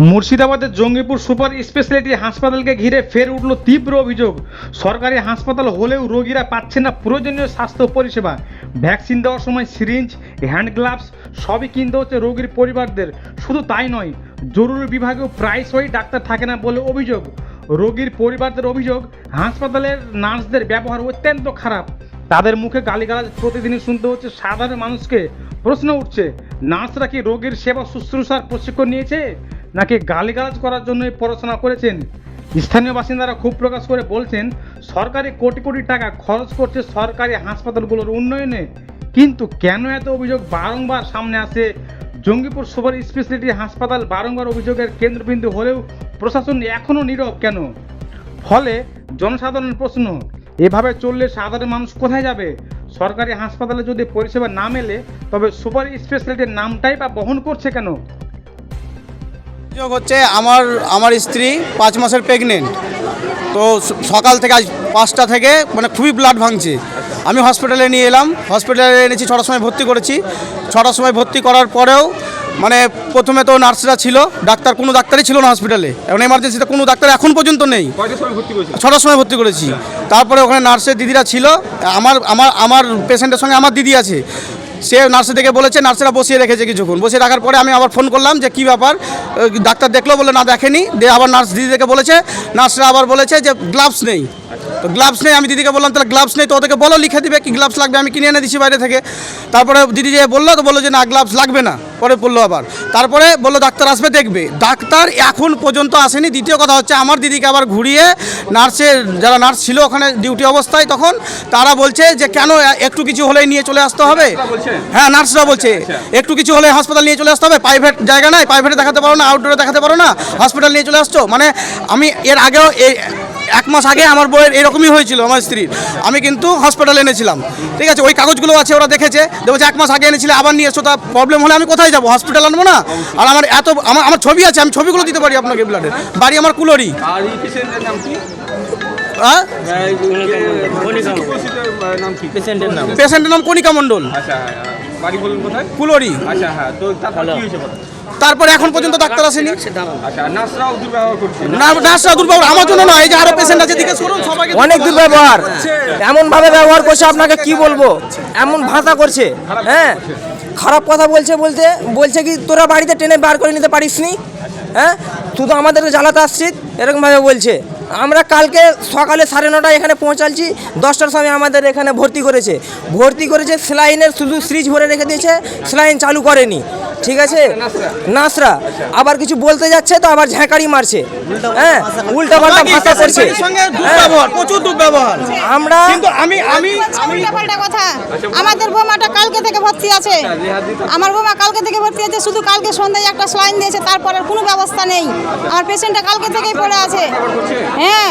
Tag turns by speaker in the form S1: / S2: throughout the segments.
S1: মুর্শিদাবাদের Jangipur super speciality হাসপাতালকে ঘিরে ফের উঠল তীব্র অভিযোগ। সরকারি হাসপাতাল হলেও রোগীরা পাচ্ছে না প্রয়োজনীয় স্বাস্থ্য পরিষেবা। ভ্যাকসিন দেওয়ার সময় সিরিঞ্জ, হ্যান্ড গ্লাভস সবই কিনতে হচ্ছে রোগীর পরিবারদের। শুধু তাই নয়, জরুরি বিভাগেও প্রায়শই ডাক্তার থাকে না বলে অভিযোগ। রোগীর পরিবারদের অভিযোগ, হাসপাতালের নার্সদের ব্যবহার অত্যন্ত খারাপ। তাদের মুখে গালিগালাজ প্রতিদিনই শুনতে হচ্ছে সাধারণ মানুষকে। প্রশ্ন উঠছে, নার্সরা কি রোগীর সেবা শুশ্রূষার প্রশিক্ষণ নিয়েছে? নাকি গালিগালাজ করার জন্যই পড়াশোনা করেছেন? স্থানীয় বাসিন্দারা ক্ষোভ প্রকাশ করে বলছেন, সরকারি কোটি কোটি টাকা খরচ করছে সরকারি হাসপাতালগুলোর উন্নয়নে। কিন্তু কেন এত অভিযোগ বারংবার সামনে আসে? জঙ্গিপুর সুপার স্পেশালিটি হাসপাতাল বারংবার অভিযোগের কেন্দ্রবিন্দু হলেও প্রশাসন এখনও নীরব কেন? ফলে জনসাধারণের প্রশ্ন, এভাবে চললে সাধারণ মানুষ কোথায় যাবে? সরকারি হাসপাতালে যদি পরিষেবা না মেলে, তবে সুপার স্পেশালিটির নামটাই বা বহন করছে কেন?
S2: অভিযোগ হচ্ছে আমার আমার স্ত্রী পাঁচ মাসের প্রেগনেন্ট তো সকাল থেকে আজ পাঁচটা থেকে মানে খুবই ব্লাড ভাঙছে। আমি হসপিটালে নিয়ে এলাম। হসপিটালে এনেছি ছটার সময় ভর্তি করেছি। ছটার সময় ভর্তি করার পরেও মানে প্রথমে তো নার্সরা ছিল ডাক্তার কোনো ডাক্তারই ছিল না হসপিটালে এখন এমার্জেন্সিতে কোনো ডাক্তার এখন পর্যন্ত নেই। ছটার সময় ভর্তি করেছি। তারপরে ওখানে নার্সের দিদিরা ছিল। আমার আমার আমার পেশেন্টের সঙ্গে আমার দিদি আছে। সে নার্সে দেখে বলেছে, নার্সেরা বসিয়ে রেখেছে কিছুক্ষণ। বসিয়ে রাখার পরে আমি আবার ফোন করলাম যে কী ব্যাপার? ডাক্তার দেখল বলে না দেখেনি। দিয়ে আবার নার্স দিদি দেখে বলেছে, নার্সরা আবার বলেছে যে গ্লাভস নেই। তো গ্লাভস নেই, আমি দিদিকে বললাম, তাহলে গ্লাভস নেই তো ওদেরকে বলো, লিখে দিবে কি গ্লাভস লাগবে? আমি কিনে এনে দিচ্ছি বাইরে থেকে। তারপরে দিদি যে বলল, তো বলল যে, না গ্লাভস লাগবে না। পরে বলল আবার। তারপরে বলল ডাক্তার আসবে দেখবে। ডাক্তার এখন পর্যন্ত আসেনি। দ্বিতীয় কথা হচ্ছে আমার দিদিকে আবার ঘুরিয়ে নার্সের যারা নার্স ছিল ওখানে ডিউটি অবস্থায় তখন তারা বলছে যে কেন একটু কিছু হলেই নিয়ে চলে আসতে হবে? হ্যাঁ নার্সরা বলছে একটু কিছু হলে হাসপাতাল নিয়ে চলে আসতে হবে। প্রাইভেট জায়গা নাই প্রাইভেটে দেখাতে পারো না আউটডোরে দেখাতে পারো না হসপিটাল নিয়ে চলে আসছো? মানে আমি এর আগেও এই এক মাস আগে আমার বইয়ের এরকমই হয়েছিল আমার স্ত্রীর আমি কিন্তু হসপিটালে এনেছিলাম ঠিক আছে ওই কাগজগুলো আছে ওরা দেখেছে দেখছে এক মাস আগে এনেছিলে আবার নিয়ে এসো তা প্রবলেম হলে আমি কোথায় যাব হসপিটাল আনব না আর আমার এত আমার আমার ছবি আছে আমি ছবিগুলো দিতে পারি আপনাকে ব্লাডের বাড়ি আমার কুলোরি
S3: পেশেন্টের নাম কি
S2: হ্যাঁ
S4: পেশেন্টের নাম
S2: কণিকা মণ্ডল
S3: আচ্ছা বাড়ি বলুন কোথায়?
S2: কুলোরি
S3: আচ্ছা হ্যাঁ তো তারপর কি হয়েছে বলো?
S2: তারপরে এখন পর্যন্ত ডাক্তার আসেনি।
S3: আচ্ছা
S2: নার্সরা দুর্ব্যবহার আমার জন্য নয় এই যে আরও পেশেন্ট আছে জিজ্ঞেস করুন সবাইকে
S4: অনেক দুর্ব্যবহার এমন ভাবে ব্যবহার করছে আপনাকে কি বলব? এমন ভাষা করছে। হ্যাঁ? খারাপ কথা বলছে বলতে বলছে কি তোরা বাড়িতে টেনে বার করে নিতে পারিস নি হ্যাঁ? শুধু আমাদেরকে জ্বালাতে আসছিস এরকমভাবে বলছে। আমরা কালকে সকালে সাড়ে নটায় এখানে পৌঁছালছি দশটার সময় আমাদের এখানে ভর্তি করেছে। ভর্তি করেছে স্লাইনের শুধু সিরিজ ভরে রেখে দিয়েছে স্লাইন চালু করেনি। ঠিক আছে? নাসরা। আবার কিছু বলতে যাচ্ছে তো আবার ঝ্যাঁকারি মারছে। হ্যাঁ উল্টা পাল্টা ভাষা করছে।
S2: সঙ্গে
S4: হ্যাঁ।
S2: প্রচুর দুর্ব্যবহার।
S4: আমরা
S2: কিন্তু আমি আমি আমি
S5: উল্টাপাল্টা কথা। আমাদের বৌমাটা কালকে থেকে ভর্তি আছে। আমার বোমা কালকে থেকে ভর্তি আছে শুধু কালকে সন্ধ্যায় একটা স্লাইন দিয়েছে তারপরে আর কোনো ব্যবস্থা নেই। আমার পেশেন্টটা কালকে থেকেই পড়ে আছে। হ্যাঁ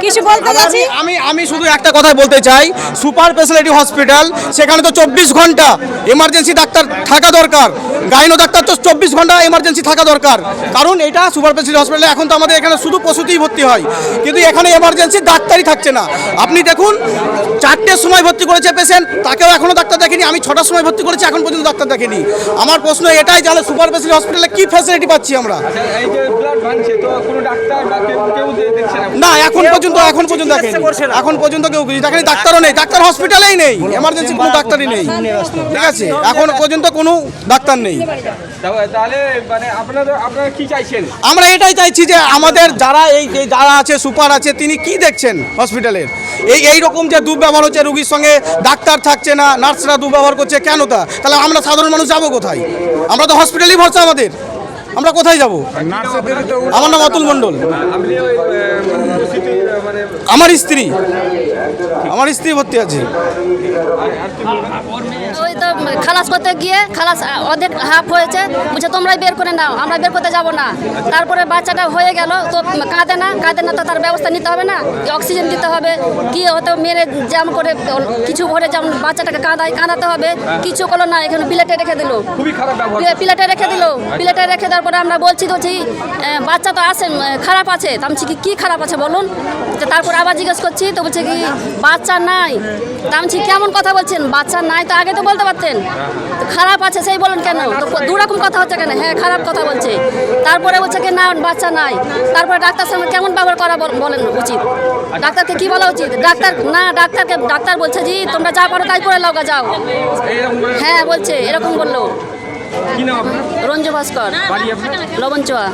S5: কিছু বলতে যাচ্ছি
S2: আমি- আমি আমি শুধু একটা কথা বলতে চাই সুপার স্পেশালিটি হসপিটাল সেখানে তো চব্বিশ ঘণ্টা এমার্জেন্সি ডাক্তার থাকা দরকার। গাইনো ডাক্তার তো চব্বিশ ঘণ্টা এমার্জেন্সি থাকা দরকার। কারণ এটা সুপার স্পেশালিটি হসপিটালে এখন তো আমাদের এখানে শুধু প্রসূতিই ভর্তি হয়। কিন্তু এখানে এমার্জেন্সি ডাক্তারই থাকছে না। আপনি দেখুন চারটের সময় ভর্তি করেছে পেশেন্ট তাকেও এখনও ডাক্তার দেখেনি। আমি ছটার সময় ভর্তি করেছি এখন পর্যন্ত ডাক্তার দেখেনি। আমার প্রশ্ন এটাই তাহলে সুপার স্পেশালিটি হসপিটালে কী ফ্যাসিলিটি পাচ্ছি আমরা?
S3: আচ্ছা, না?
S2: না এখন পর্যন্ত এখন পর্যন্ত দেখেনি। এখন পর্যন্ত কেউ কিছু দেখেনি ডাক্তারও নেই। ডাক্তার হসপিটালেই নেই। এমার্জেন্সি কোনো ডাক্তারই নেই। ঠিক আছে? এখন পর্যন্ত কোনো ডাক্তার নেই।
S3: তাহলে মানে আপনারা আপনারা কি চাইছেন?
S2: আমরা এটাই চাইছি যে আমাদের যারা এই যারা আছে সুপার আছে তিনি কি দেখছেন হসপিটালের? এই এই রকম যে দুর্ব্যবহার হচ্ছে রুগীর সঙ্গে ডাক্তার থাকছে না নার্সরা দুর্ব্যবহার করছে কেন তা? তাহলে আমরা সাধারণ মানুষ যাব কোথায়? আমরা তো হসপিটালই ভরসা আমাদের। আমরা কোথায় যাব? আমার নাম অতুল মণ্ডল।
S3: মানে
S2: আমার স্ত্রী। আমার স্ত্রী ভর্তি আছে।
S6: খালাস করতে গিয়ে খালাস অর্ধেক হাফ হয়েছে। বলছে তোমরাই বের করে নাও আমরা বের করতে যাব না। তারপরে বাচ্চাটা হয়ে গেল তো কাঁদে না কাঁদে না তো তার ব্যবস্থা নিতে হবে না অক্সিজেন দিতে হবে। কি হয়তো মেরে জ্যাম করে কিছু ভরে যেমন বাচ্চাটাকে কাঁদায় কাঁদাতে হবে কিছু করল না এখানে প্লেটে রেখে দিল। প্লেটে রেখে দিল প্লেটে রেখে দেওয়ার পরে আমরা বলছি তো যে বাচ্চা তো আছে খারাপ আছে। আমি কি কী খারাপ আছে বলুন? তারপর আবার জিজ্ঞেস করছি তো বলছে কি বাচ্চা নাই। তা আমি কেমন কথা বলছেন? বাচ্চা নাই তো আগে তো বলতে পারতেন বলছেন? খারাপ আছে সেই বলেন কেন? দু রকম কথা হচ্ছে কেন? হ্যাঁ খারাপ কথা বলছে। তারপরে বলছে কি না বাচ্চা নাই। তারপরে ডাক্তার সঙ্গে কেমন ব্যবহার করা বল- বলেন উচিত? ডাক্তারকে কি বলা উচিত? ডাক্তার না ডাক্তারকে ডাক্তার বলছে জি তোমরা যা পারো তাই করে লগা যাও। হ্যাঁ বলছে এরকম বলল। রঞ্জু ভাস্কর। লবণ চোয়া।